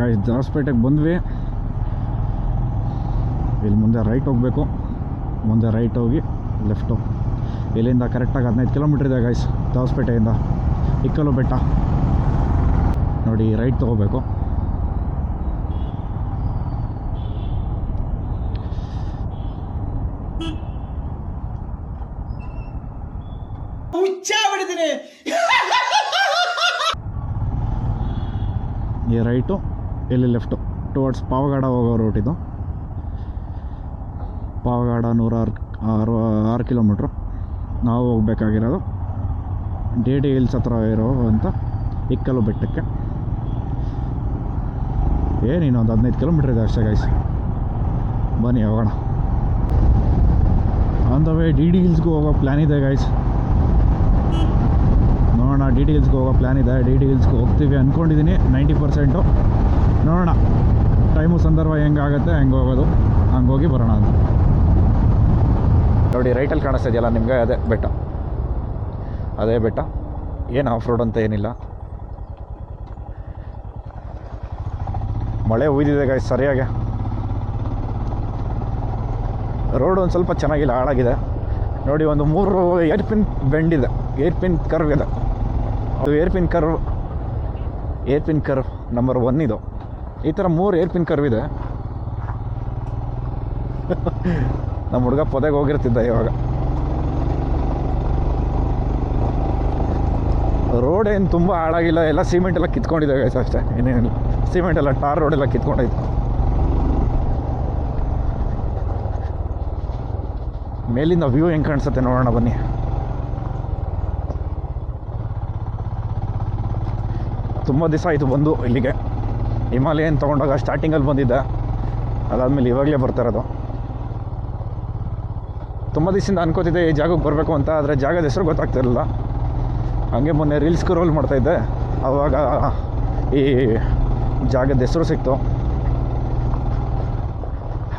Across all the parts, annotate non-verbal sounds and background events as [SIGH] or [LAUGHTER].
Guys ದಾಸ್ಪೇಟೆಗೆ ಬಂದ್ವಿ. ಇಲ್ಲಿ ಮುಂದೆ ರೈಟ್ ಹೋಗಬೇಕು. ಮುಂದೆ ರೈಟ್ ಹೋಗಿ ಲೆಫ್ಟು ಇಲ್ಲಿಂದ ಕರೆಕ್ಟಾಗಿ ಹದಿನೈದು ಕಿಲೋಮೀಟ್ರ್ ಇದೆ ಗಾಯ್ಸ್ ದಾಸ್ಪೇಟೆಯಿಂದ. ಇಕ್ಕಲು ಬೆಟ್ಟ. ನೋಡಿ ರೈಟ್ ತೊಗೋಬೇಕು. ಈ ರೈಟು ಇಲ್ಲಿ ಲೆಫ್ಟು ಟುವರ್ಡ್ಸ್ ಪಾವಗಡ ಹೋಗೋ ರೂಟ್ ಇದು. ಪಾವಗಡ ನೂರಾರು ಆರು ಆರು ಕಿಲೋಮೀಟ್ರು ನಾವು ಹೋಗ್ಬೇಕಾಗಿರೋದು ಡಿ ಡಿ ಹಿಲ್ಸ್ ಹತ್ರ ಇರೋ ಅಂತ ಇಕ್ಕಲು ಬೆಟ್ಟಕ್ಕೆ. ಏನು ಇನ್ನೊಂದು ಹದಿನೈದು ಕಿಲೋಮೀಟ್ರ್ ಇದೆ ಅಷ್ಟೇ ಗೈಸ್ ಬನ್ನಿ ಹೋಗೋಣ. On the way D D ಹಿಲ್ಸ್ಗೂ ಹೋಗೋ ಪ್ಲ್ಯಾನ್ ಇದೆ ಗೈಸ್ ನೋಡೋಣ ಡಿ ಟಿ ಹೋಗೋ ಪ್ಲ್ಯಾನ್ ಇದೆ. ಡಿ ಟಿ ಹಿಲ್ಸ್ಗೆ ಹೋಗ್ತೀವಿ ಅಂದ್ಕೊಂಡಿದ್ದೀನಿ ನೈಂಟಿ ಪರ್ಸೆಂಟು ನೋಡೋಣ. ಟೈಮು ಸಂದರ್ಭ ಹೆಂಗಾಗುತ್ತೆ, ಹೆಂಗೆ ಹೋಗೋದು, ಹಂಗೆ ಹೋಗಿ ಬರೋಣ ಅಂತ. ನೋಡಿ ರೈಟಲ್ಲಿ ಕಾಣಿಸ್ತಿದೆಯಲ್ಲ ನಿಮಗೆ? ಅದೇ ಬೆಟ್ಟ. ಅದೇ ಬೆಟ್ಟ. ಏನು ಆಫ್ ರೋಡ್ ಅಂತ ಏನಿಲ್ಲ. ಮಳೆ ಹುಯ್ದಿದೆ ಗಾಯ್ಸ್ ಸರಿಯಾಗಿ. ರೋಡ್ ಒಂದು ಸ್ವಲ್ಪ ಚೆನ್ನಾಗಿಲ್ಲ, ಹಾಳಾಗಿದೆ. ನೋಡಿ, ಒಂದು ಮೂರು ಏರ್ ಪಿನ್ ಬೆಂಡಿದೆ ಏರ್ ಪಿನ್ ಕರ್ವ್ ಇದೆ. ಅದು hairpin curve hairpin curve number one ಇದು. ಈ ಥರ ಮೂರು ಏರ್ ಪಿನ್ ಕರ್ವ್ ಇದೆ. [LAUGHS] ನಮ್ಮ ಹುಡುಗ ಪೊದೆಗೆ ಹೋಗಿರ್ತಿದ್ದ ಇವಾಗ. ರೋಡ್ ಏನು ತುಂಬ ಹಾಳಾಗಿಲ್ಲ, ಎಲ್ಲ ಸಿಮೆಂಟ್ ಎಲ್ಲ ಕಿತ್ಕೊಂಡಿದೆ ಗೈಸ್ ಅಷ್ಟೇ, ಇನ್ನೇನಿಲ್ಲ. ಸಿಮೆಂಟ್ ಎಲ್ಲ ಟಾರ್ ರೋಡ್ ಎಲ್ಲ ಕಿತ್ಕೊಂಡೈತೆ. ಮೇಲಿಂದ ವ್ಯೂ ಹೆಂಗೆ ಕಾಣಿಸುತ್ತೆ ನೋಡೋಣ ಬನ್ನಿ. ತುಂಬ ದಿವಸ ಆಯಿತು ಬಂದು ಇಲ್ಲಿಗೆ. ಹಿಮಾಲಯನ್ ತೊಗೊಂಡಾಗ ಸ್ಟಾರ್ಟಿಂಗಲ್ಲಿ ಬಂದಿದ್ದೆ. ಅದಾದಮೇಲೆ ಇವಾಗಲೇ ಬರ್ತಾ ಇರೋದು. ತುಂಬ ದಿವಸದಿಂದ ಅನ್ಕೋತಿದ್ದೆ ಈ ಜಾಗಕ್ಕೆ ಬರಬೇಕು ಅಂತ, ಆದರೆ ಜಾಗದ ಹೆಸರು ಗೊತ್ತಾಗ್ತಿರಲಿಲ್ಲ ಹಾಗೆ ಮೊನ್ನೆ ರೀಲ್ಸ್ ರೋಲ್ ಮಾಡ್ತಾಯಿದ್ದೆ ಆವಾಗ ಈ ಜಾಗದ ಹೆಸರು ಸಿಕ್ತು.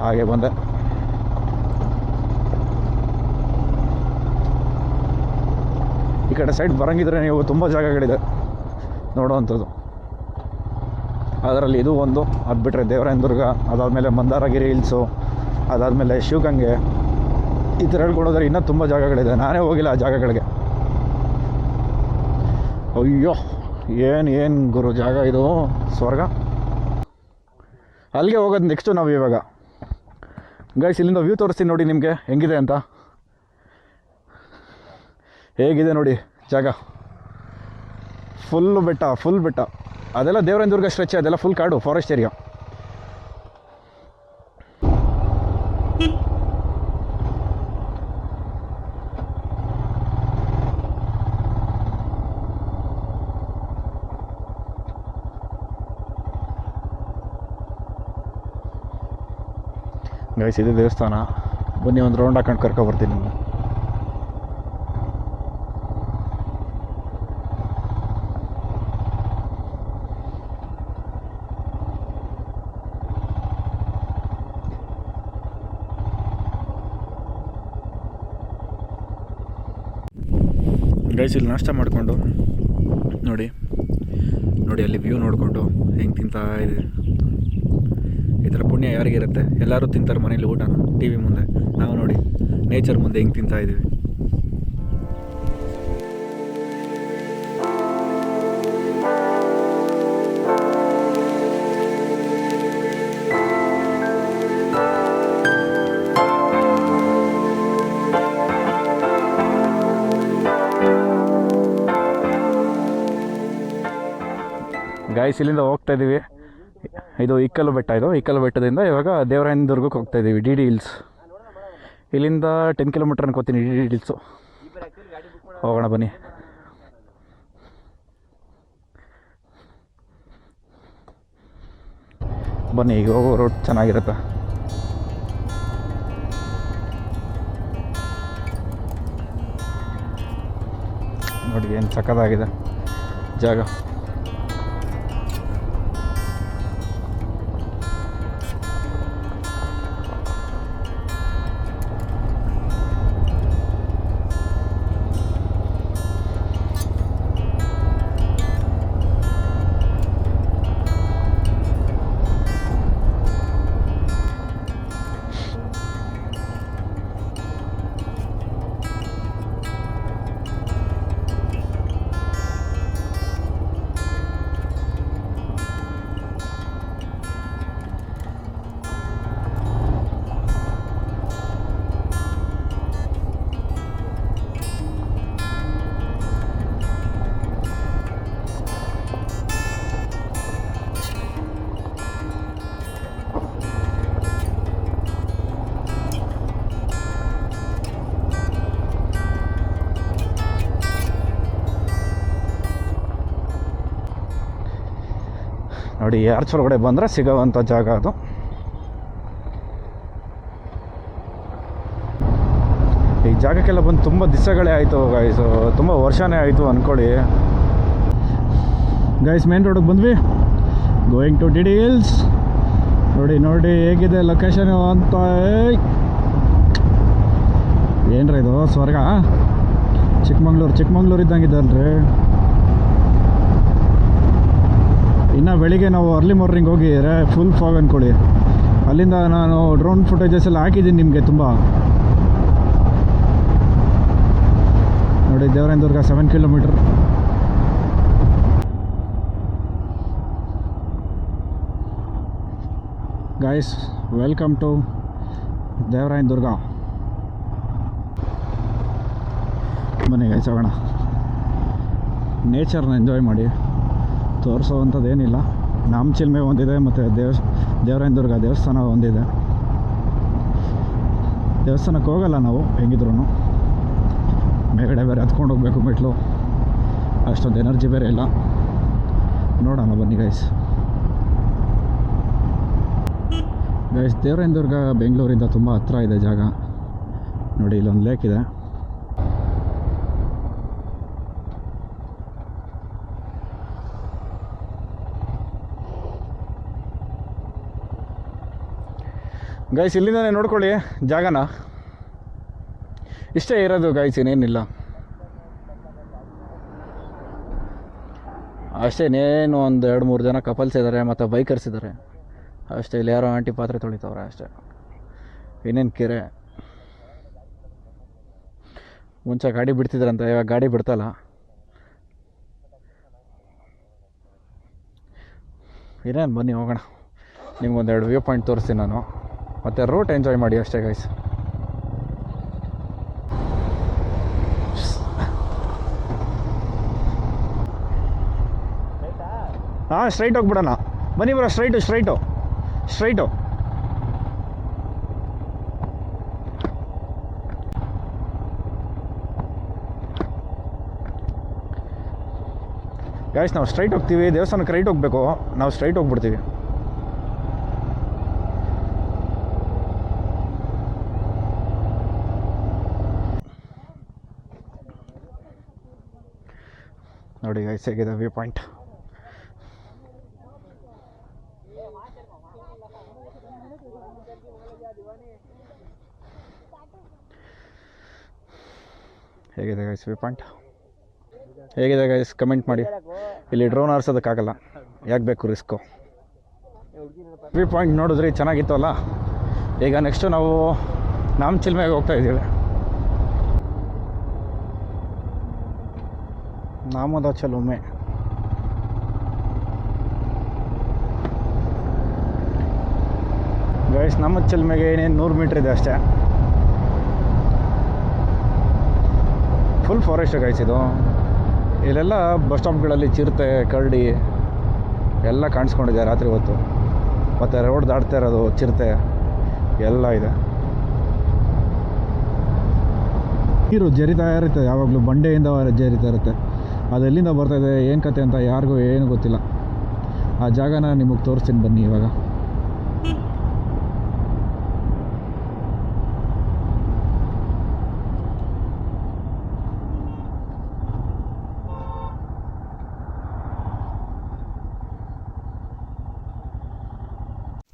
ಹಾಗೆ ಬಂದೆ. ಈ ಕಡೆ ಸೈಡ್ ಬರಂಗಿದ್ರೆ ನೀವು ತುಂಬ ಜಾಗಗಳಿದೆ. ನೋಡುವಂಥದ್ದು ಅದರಲ್ಲಿ ಇದು ಒಂದು, ಅದು ಬಿಟ್ಟರೆ ದೇವರಾಯನ ಅದಾದಮೇಲೆ ಮಂದಾರಗಿರಿ ಹಿಲ್ಸು, ಅದಾದಮೇಲೆ ಶಿವಗಂಗೆ, ಈ ಥರ ಹೇಳ್ಕೊಡೋದ್ರೆ ಇನ್ನೂ ತುಂಬ ಜಾಗಗಳಿದೆ. ನಾನೇ ಹೋಗಿಲ್ಲ ಆ ಜಾಗಗಳಿಗೆ. ಅಯ್ಯೋ, ಏನು ಏನು ಗುರು ಜಾಗ ಇದು, ಸ್ವರ್ಗ? ಅಲ್ಲಿಗೆ ಹೋಗೋದು ನೆಕ್ಸ್ಟು ನಾವು ಇವಾಗ. ಗೈಸ್ ಇಲ್ಲಿಂದ ವ್ಯೂ ತೋರಿಸ್ತೀನಿ ನೋಡಿ ನಿಮಗೆ. ಹೆಂಗಿದೆ ಅಂತ? ಹೇಗಿದೆ ನೋಡಿ ಜಾಗ? ಫುಲ್ಲು ಬೆಟ್ಟ ಫುಲ್ ಬೆಟ್ಟ. ಅದೆಲ್ಲ ದೇವರಾಯನ ದುರ್ಗ ಸ್ಟ್ರೆಚ್ ಅದೆಲ್ಲ ಫುಲ್ ಕಾಡು ಫಾರೆಸ್ಟ್ ಏರಿಯಾ ಗೈಸ್ ಇದು ದೇವಸ್ಥಾನ. ಬನ್ನಿ, ಒಂದು ರೌಂಡ್ ಹಾಕೊಂಡು ಕರ್ಕೊಬರ್ತೀನಿ ಗೈಸ್ ಇಲ್ಲಿ ನಾಷ್ಟ ಮಾಡಿಕೊಂಡು, ನೋಡಿ ನೋಡಿ ಅಲ್ಲಿ ವ್ಯೂ ನೋಡಿಕೊಂಡು ಹೆಂಗೆ ತಿಂತಾ ಇದೆ. ಈ ಥರ ಪುಣ್ಯ ಯಾರಿಗಿರುತ್ತೆ ಎಲ್ಲರೂ ತಿಂತಾರೆ ಮನೇಲಿ ಊಟನ ಟಿ ವಿ ಮುಂದೆ. ನಾವು ನೋಡಿ ನೇಚರ್ ಮುಂದೆ ಹೆಂಗೆ ತಿಂತಾ ಇದ್ದೀವಿ. ಇಲ್ಲಿಂದ ಹೋಗ್ತಾ ಇದ್ದೀವಿ ಇದು ಇಕ್ಕಲು ಬೆಟ್ಟ ಇದು ಇಕ್ಕಲು ಬೆಟ್ಟದಿಂದ ಇವಾಗ ದೇವರಾಯನ ದುರ್ಗಕ್ಕೆ ಹೋಗ್ತಾ ಇದ್ದೀವಿ ಡಿ ಡಿ ಹಿಲ್ಸ್. ಇಲ್ಲಿಂದ ಟೆನ್ ಕಿಲೋಮೀಟರ್ ಅನ್ಕೋತೀನಿ ಡಿ ಡಿ ಹಿಲ್ಸು. ಹೋಗೋಣ ಬನ್ನಿ. ಬನ್ನಿ, ಈಗ ಹೋಗೋ ರೋಡ್ ಚೆನ್ನಾಗಿರುತ್ತೆ. ನೋಡಿ, ಏನು ಸಕ್ಕದಾಗಿದೆ ಜಾಗ. ನೋಡಿ ಆರ್ಚ್ ಒಳಗಡೆ ಬಂದರೆ ಸಿಗೋವಂಥ ಜಾಗ ಅದು. ಈ ಜಾಗಕ್ಕೆಲ್ಲ ಬಂದು ತುಂಬ ದಿವಸಗಳೇ ಆಯಿತು ಗೈಸು ತುಂಬ ವರ್ಷನೇ ಆಯಿತು ಅಂದ್ಕೊಳ್ಳಿ ಗೈಸ್ ಮೇನ್ ರೋಡಿಗೆ ಬಂದ್ವಿ. ಗೋಯಿಂಗ್ ಟು ಡಿ ಹಿಲ್ಸ್ ನೋಡಿ ನೋಡಿ ಹೇಗಿದೆ ಲೊಕೇಶನ್ ಅಂತ. ಏನ್ರ ಇದು, ಸ್ವರ್ಗ? ಚಿಕ್ಕಮಂಗ್ಳೂರು ಚಿಕ್ಕಮಂಗ್ಳೂರು ಇದ್ದಂಗೆ ಇದ್ದಂಗಿದ್ದಲ್ರಿ ಇನ್ನು ಬೆಳಿಗ್ಗೆ ನಾವು ಅರ್ಲಿ ಮಾರ್ನಿಂಗ್ ಹೋಗಿದ್ರೆ ಫುಲ್ ಫಾಗ್ ಅಂದ್ಕೊಳ್ಳಿ ಅಲ್ಲಿಂದ ನಾನು ಡ್ರೋನ್ ಫುಟೇಜಸ್ ಎಲ್ಲ ಹಾಕಿದ್ದೀನಿ ನಿಮಗೆ ತುಂಬ. ನೋಡಿ Devarayanadurga seven kilometre guys welcome to Devarayanadurga ಬನ್ನಿ ಗೈಸ್ ಹೋಗೋಣ. ನೇಚರ್ನ ಎಂಜಾಯ್ ಮಾಡಿ. ತೋರಿಸೋವಂಥದ್ದು ಏನಿಲ್ಲ ನಮ್ಮ ಚಿಲ್ಮೆ ಒಂದಿದೆ ಮತ್ತು ದೇವ ದೇವರಾಯನ ದುರ್ಗ ದೇವಸ್ಥಾನ ಒಂದಿದೆ ದೇವಸ್ಥಾನಕ್ಕೆ ಹೋಗಲ್ಲ ನಾವು ಹೆಂಗಿದ್ರು ಮೇಲ್ಗಡೆ ಬೇರೆ ಹತ್ಕೊಂಡು ಹೋಗ್ಬೇಕು ಮೆಟ್ಲು. ಅಷ್ಟೊಂದು ಎನರ್ಜಿ ಬೇರೆ ಇಲ್ಲ. ನೋಡೋಣ ಬನ್ನಿ ಗೈಸ್ ಗೈಸ್ ದೇವರಾಯನ ದುರ್ಗ ಬೆಂಗಳೂರಿಂದ ತುಂಬ ಹತ್ರ ಇದೆ ಜಾಗ. ನೋಡಿ, ಇಲ್ಲೊಂದು ಲೇಕ್ ಇದೆ. ಗೈಸ್ ಇಲ್ಲಿಂದನೇ ನೋಡ್ಕೊಳ್ಳಿ ಜಾಗನ. ಇಷ್ಟೇ ಇರೋದು ಗೈಸ್ ಇನ್ನೇನಿಲ್ಲ. ಅಷ್ಟೇ ಇನ್ನೇನು ಒಂದು ಎರಡು ಮೂರು ಜನ ಕಪಲ್ಸ್ ಇದ್ದಾರೆ ಮತ್ತು ಬೈಕರ್ಸ್ ಇದ್ದಾರೆ ಅಷ್ಟೇ, ಇಲ್ಲಿ ಯಾರೋ ಆಂಟಿ ಪಾತ್ರೆ ತೊಳಿತವ್ರೆ ಅಷ್ಟೇ. ಇನ್ನೇನು ಕೆರೆ. ಮುಂಚೆ ಗಾಡಿ ಬಿಡ್ತಿದ್ರಂತೆ, ಇವಾಗ ಗಾಡಿ ಬಿಡ್ತಲ್ಲ. ಇನ್ನೇನು ಬನ್ನಿ ಹೋಗೋಣ. ನಿಮ್ಗೊಂದೆರಡು ವ್ಯೂ ಪಾಯಿಂಟ್ ತೋರಿಸ್ತೀನಿ ನಾನು. ಮತ್ತು ರೂಟ್ ಎಂಜಾಯ್ ಮಾಡಿ ಅಷ್ಟೇ ಗೈಸ್ ಹಾಂ ಸ್ಟ್ರೈಟ್ ಹೋಗ್ಬಿಡೋಣ. ಬನ್ನಿ ಬರೋ ಸ್ಟ್ರೈಟು ಸ್ಟ್ರೈಟು ಸ್ಟ್ರೈಟು ಗಾಯ್ಸ್ ನಾವು ಸ್ಟ್ರೈಟ್ ಹೋಗ್ತೀವಿ, ದೇವಸ್ಥಾನಕ್ಕೆ ರೈಟ್ ಹೋಗಬೇಕು. ನಾವು ಸ್ಟ್ರೈಟ್ ಹೋಗ್ಬಿಡ್ತೀವಿ. ನೋಡಿ ಗೈಸ್ ಹೇಗಿದೆ ವ್ಯೂ ಪಾಯಿಂಟ್ ಹೇಗಿದೆ ಗೈಸ್ ವ್ಯೂ ಪಾಯಿಂಟ್ ಹೇಗಿದೆ ಗೈಸ್ ಕಮೆಂಟ್ ಮಾಡಿ. ಇಲ್ಲಿ ಡ್ರೋನ್ ಆರಿಸೋದಕ್ಕಾಗಲ್ಲ. ಯಾಕೆ ಬೇಕು ರಿಸ್ಕು ವ್ಯೂ ಪಾಯಿಂಟ್ ನೋಡಿದ್ರಿ ಚೆನ್ನಾಗಿತ್ತು ಅಲ್ಲ? ಈಗ ನೆಕ್ಸ್ಟು ನಾವು ನಾಮ ಚಿಲ್ಮೆಗೆ ಹೋಗ್ತಾ ಇದ್ದೀವಿ. ನಾಮದ ಚಲುಮೆ. ಗೈಸ್ ನಮ್ಮ ಚಲುಮೆಗೆ ಏನೇನು ನೂರು ಮೀಟ್ರ್ ಇದೆ ಅಷ್ಟೇ. ಫುಲ್ ಫಾರೆಸ್ಟ್ ಗೈಸ್ ಇದು. ಇಲ್ಲೆಲ್ಲ ಬಸ್ ಸ್ಟಾಪ್ಗಳಲ್ಲಿ ಚಿರತೆ, ಕರಡಿ ಎಲ್ಲ ಕಾಣಿಸ್ಕೊಂಡಿದೆ ರಾತ್ರಿ ಹೊತ್ತು. ಮತ್ತು ರೋಡ್ ದಾಟ್ತಾ ಇರೋದು, ಚಿರತೆ ಎಲ್ಲ ಇದೆ. ನೀರು ಜರಿತಾ ಇರುತ್ತೆ ಯಾವಾಗಲೂ ಬಂಡೆಯಿಂದ ಜರಿತಾ ಇರುತ್ತೆ ಅದು ಎಲ್ಲಿಂದ ಬರ್ತಾ ಇದೆ, ಏನು ಕತೆ ಅಂತ ಯಾರಿಗೂ ಏನು ಗೊತ್ತಿಲ್ಲ. ಆ ಜಾಗನ ನಿಮಗೆ ತೋರಿಸ್ತೀನಿ ಬನ್ನಿ ಇವಾಗ.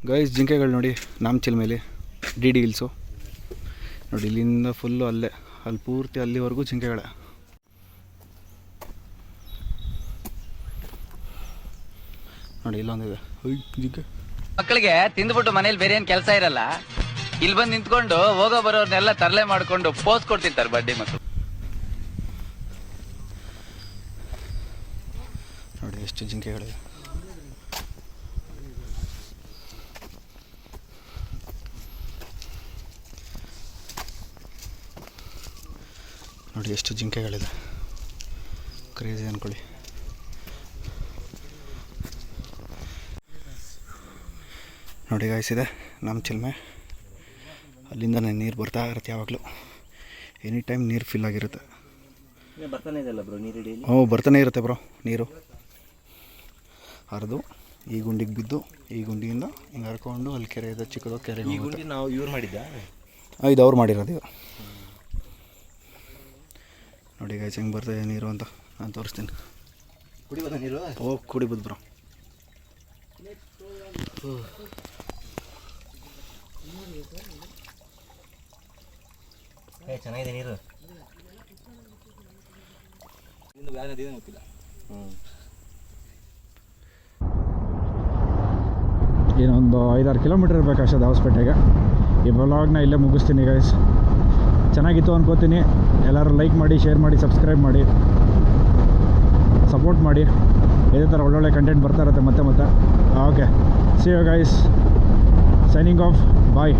ಗೈಸ್ ಜಿಂಕೆಗಳು ನೋಡಿ, ನಾಮಚಿಲ್ ಮೇಲೆ, ಡಿ ಡಿ ಹಿಲ್ಸು. ನೋಡಿ, ಇಲ್ಲಿಂದ ಫುಲ್ಲು ಅಲ್ಲೇ, ಅಲ್ಲಿ ಪೂರ್ತಿ ಅಲ್ಲಿವರೆಗೂ ಜಿಂಕೆಗಳೇ. ನೋಡಿ ಇಲ್ಲೊಂದಿದೆ ಮಕ್ಕಳಿಗೆ ತಿಂದ್ಬಿಟ್ಟು ಮನೇಲಿ ಬೇರೆ ಏನ್ ಕೆಲಸ ಇರಲ್ಲ ಇಲ್ಲಿ ಬಂದು ನಿಂತ್ಕೊಂಡು ಹೋಗೋ ಬರೋರ್ನೆಲ್ಲ ತರಲೆ ಮಾಡ್ಕೊಂಡು ಪೋಸ್ ಕೊಡ್ತಿರ್ತಾರೆ ಬಡ್ಡಿ ಮಕ್ಕಳು ನೋಡಿ ಎಷ್ಟು ಜಿಂಕೆಗಳಿವೆ ನೋಡಿ ಎಷ್ಟು ಜಿಂಕೆಗಳಿದೆ. ಕ್ರೇಜಿ ಅಂದ್ಕೊಳ್ಳಿ ನೋಡಿ ಗಾಯಿಸಿದೆ ನಮ್ಮ ಚಿಲ್ಮೆ. ಅಲ್ಲಿಂದನೇ ನೀರು ಬರ್ತಾ ಇರುತ್ತೆ ಯಾವಾಗಲೂ. ಎನಿ ಟೈಮ್ ನೀರು ಫಿಲ್ ಆಗಿರುತ್ತೆ. ಹ್ಞೂ ಬರ್ತಾನೆ ಇರುತ್ತೆ ಬ್ರೋ ನೀರು. ಹರಿದು ಈ ಗುಂಡಿಗೆ ಬಿದ್ದು ಈ ಗುಂಡಿಯಿಂದ ಹಿಂಗೆ ಹರ್ಕೊಂಡು ಅಲ್ಲಿ ಕೆರೆ ಇದೆ ಚಿಕ್ಕದು ಕೆರೆ ನಾವು ಇವ್ರು ಮಾಡಿದ್ದ? ಇದು ಅವ್ರು ಮಾಡಿರೋದು ಇದು ನೋಡಿ ಗೈಸ್ ಹೆಂಗೆ ಬರ್ತದೆ ನೀರು ಅಂತ. ನಾನು ತೋರಿಸ್ತೀನಿ. ಕುಡಿಬೋದ ನೀರು? ಓ ಕುಡಿಬೋದು ಬ್ರೋ ಏ ಚೆನ್ನಾಗಿದೆ ನೀರು. ಬೇರೆ ನದಿ ಗೊತ್ತಿಲ್ಲ. ಏನೊಂದು ಐದಾರು ಕಿಲೋಮೀಟರ್ ಇರಬೇಕು ಅಷ್ಟೇ ದಾವಸ್ಪೇಟೆಗೆ. ಈ ಬ್ಲಾಗ್ನ ಇಲ್ಲೇ ಮುಗಿಸ್ತೀನಿ ಗೈಸ್ ಚೆನ್ನಾಗಿತ್ತು ಅನ್ಕೋತೀನಿ. ಎಲ್ಲರೂ ಲೈಕ್ ಮಾಡಿ ಶೇರ್ ಮಾಡಿ ಸಬ್ಸ್ಕ್ರೈಬ್ ಮಾಡಿ. ಸಪೋರ್ಟ್ ಮಾಡಿ. ಇದೇ ಥರ ಒಳ್ಳೊಳ್ಳೆ ಕಂಟೆಂಟ್ ಬರ್ತಾ ಇರುತ್ತೆ ಮತ್ತೆ ಮತ್ತೆ. Okay see you guys signing off Vai.